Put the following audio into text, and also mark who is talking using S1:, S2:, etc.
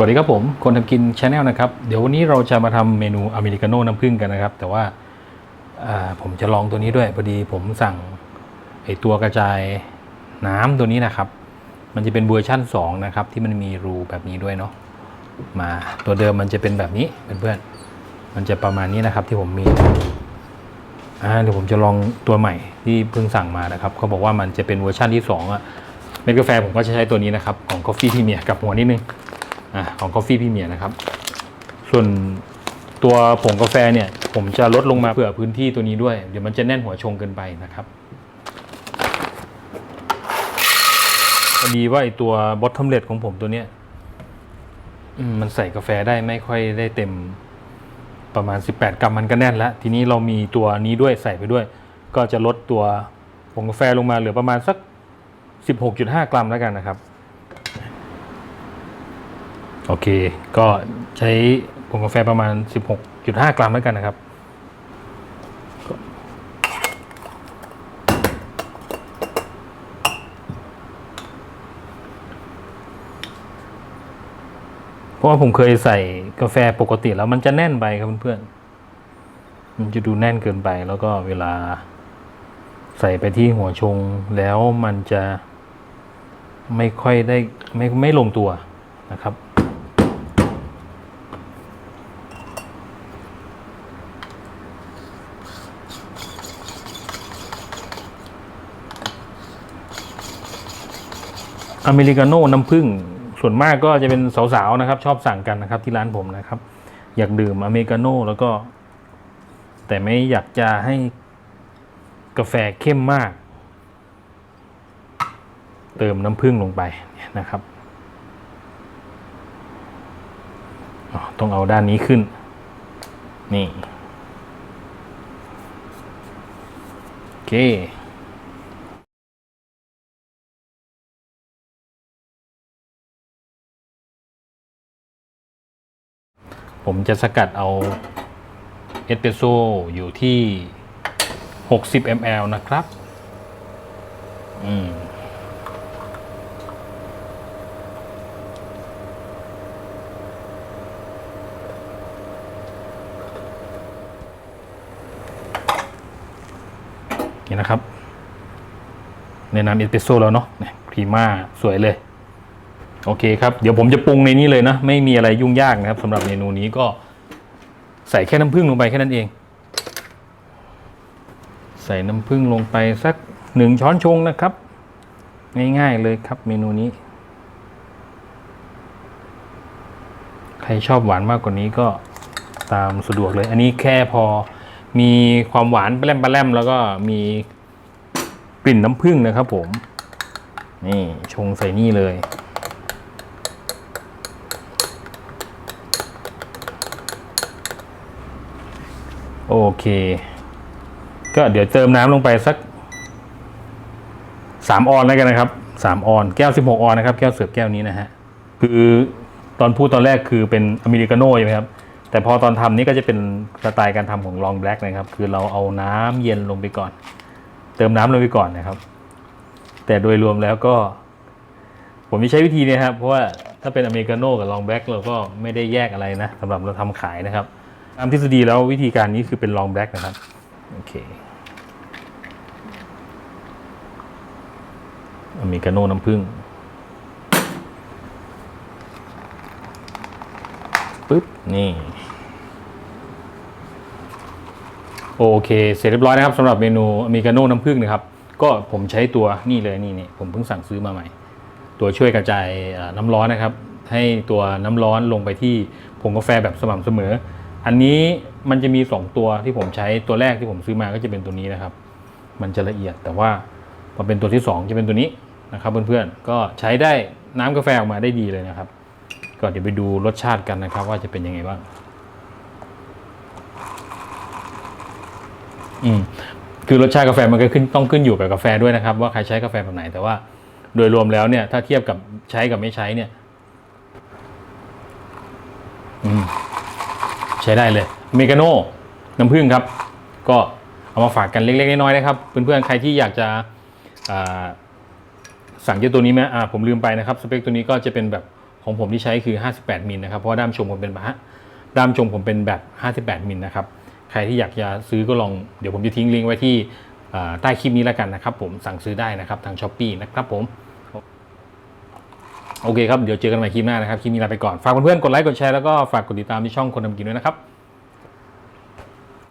S1: วัสดีครับผม คนทำกินชาแนลนะครับ เดี๋ยววันนี้เราจะมาทำเมนูอเมริกาโน่น้ำผึ้งกันนะครับ แต่ว่าาผมจะลองตัวนี้ด้วย พอดีผมสั่งไอตัวกระจายน้ำตัวนี้นะครับ มันจะเป็นเวอร์ชั่น 2 นะครับ ที่มันมีรูแบบนี้ด้วยเนาะ มาตัวเดิมมันจะเป็นแบบนี้เพื่อนๆ มันจะประมาณนี้นะครับที่ผมมี อ่าเดี๋ยวผมจะลองตัวใหม่ที่เพิ่งสั่งมานะครับ เขาบอกว่ามันจะเป็นเวอร์ชันที่2อะเม็ดกาแฟผมก็จะใช้ตัวนี้นะครับ ของ Coffee Premier กับหัวนิดนึง อของ Coffee Premier นะครับ ส่วนตัวผงกาแฟเนี่ย ผมจะลดลงมาเผื่อพื้นที่ตัวนี้ด้วย เดี๋ยวมันจะแน่นหัวชงเกินไปนะครับพอดีว่าไอตัวบอททอมเลตของผมตัวเนี้ยมันใส่กาแฟได้ไม่ค่อยได้เต็มประมาณ 18 กรัมมันก็แน่นแล้ว ทีนี้เรามีตัวนี้ด้วยใส่ไปด้วย ก็จะลดตัวผงกาแฟลงมาเหลือประมาณสัก 16.5 กรัมแล้วกันนะครับ โอเค ก็ใช้ผงกาแฟประมาณ 16.5 กรัมแล้วกันนะครับ เพราะว่าผมเคยใส่กาแฟปกติแล้วมันจะแน่นไปครับเพื่อนๆ มันจะดูแน่นเกินไปแล้วก็เวลาใส่ไปที่หัวชงแล้วมันจะไม่ค่อยได้ไม่ไม่ลงตัวนะครับ อเมริกาโน่น้ำผึ้งส่วนมากก็จะเป็นสาวๆนะครับ ชอบสั่งกันนะครับที่ร้านผมนะครับ อยากดื่มอเมริกาโน่แล้วก็ แต่ไม่อยากจะให้กาแฟเข้มมาก เติมน้ำผึ้งลงไปนะครับต้องเอาด้านนี้ขึ้น นี่ โอเค ผมจะสกัดเอาเอสเปรสโซ่อยู่ที่ 60 ml นะครับ อืมนี่นะครับ ในน้ำเอสเปรสโซ่แล้วเนาะเนี่ยพรีม่าสวยเลย โอเคครับ เดี๋ยวผมจะปรุงในนี้เลยนะ ไม่มีอะไรยุ่งยากนะครับสำหรับเมนูนี้ก็ใส่แค่น้ำผึ้งลงไปแค่นั้นเอง ใส่น้ำผึ้งลงไปสักหนึ่งช้อนชงนะครับ ง่ายๆเลยครับเมนูนี้ ใครชอบหวานมากกว่านี้ก็ตามสะดวกเลย อันนี้แค่พอมีความหวานแปร่มแปร่มแล้วก็มีกลิ่นน้ำผึ้งนะครับผม นี่ชงใส่นี่เลย โอเค ก็เดี๋ยวเติมน้ำลงไปสักสามออนแล้วกันนะครับสามออนแก้วสิบหกออนนะครับ แก้วเสิร์ฟแก้วนี้นะฮะคือตอนพูดตอนแรกคือเป็นอเมริกาโน่ใช่ไหมครับ แต่พอตอนทำนี่ก็จะเป็นสไตล์การทำของลองแบล็กนะครับ คือเราเอาน้ำเย็นลงไปก่อน เติมน้ำลงไปก่อนนะครับ แต่โดยรวมแล้วก็ ผมจะใช้วิธีนี้ครับ เพราะว่าถ้าเป็นอเมริกาโน่กับลองแบล็กเราก็ไม่ได้แยกอะไรนะสำหรับเราทำขายนะครับ ตามทฤษฎีแล้ววิธีการนี้คือเป็นลองแบล็กนะครับ โอเคอเมริกาโน่น้ำผึ้งปึ๊บ นี่ โอเค เสร็จเรียบร้อยนะครับสำหรับเมนูอเมริกาโน่น้ำผึ้งนะครับ ก็ผมใช้ตัวนี่เลยนี่นี่ผมเพิ่งสั่งซื้อมาใหม่ ตัวช่วยกระจายน้ำร้อนนะครับ ให้ตัวน้ำร้อนลงไปที่ผงกาแฟแบบสม่ำเสมอ อันนี้มันจะมี 2 ตัวที่ผมใช้ตัวแรกที่ผมซื้อมาก็จะเป็นตัวนี้นะครับ มันจะละเอียดแต่ว่าพอเป็นตัวที่ 2 จะเป็นตัวนี้นะครับเพื่อนๆก็ใช้ได้น้ำกาแฟออกมาได้ดีเลยนะครับ ก็เดี๋ยวไปดูรสชาติกันนะครับ ว่าจะเป็นยังไงบ้างอืมคือรสชาติกาแฟมันก็ขึ้นต้องขึ้นอยู่กับกาแฟด้วยนะครับ ว่าใครใช้กาแฟแบบไหนแต่ว่า โดยรวมแล้วเนี่ย ถ้าเทียบกับใช้กับไม่ใช้เนี่ย อืม ช้ได้เลยเมกาโน่น้ำผึ้งครับ ก็เอามาฝากกันเล็กๆน้อยๆนะครับ เพื่อนๆใครที่อยากจะสั่งเจ้าตัวนี้ไหมอ่าผมลืมไปนะครับ สเปคตัวนี้ก็จะเป็นแบบของผมที่ใช้คือ 58มิลนะครับ เพราะด้ามชมผมเป็นแบบด้ามชมผมเป็นแบบ 58มิลนะครับ ใครที่อยากจะซื้อก็ลอง เดี๋ยวผมจะทิ้งลิงก์ไว้ที่ใต้คลิปนี้แล้วกันนะครับ ผมสั่งซื้อได้นะครับทางช้อปปีนะครับผม โอเคครับ เดี๋ยวเจอกันใหม่คลิปหน้านะครับ คลิปนี้ลาไปก่อน ฝากเพื่อนๆ กดไลค์ กดแชร์ แล้วก็ฝากกดติดตามที่ช่องคนทำกินด้วยนะครับ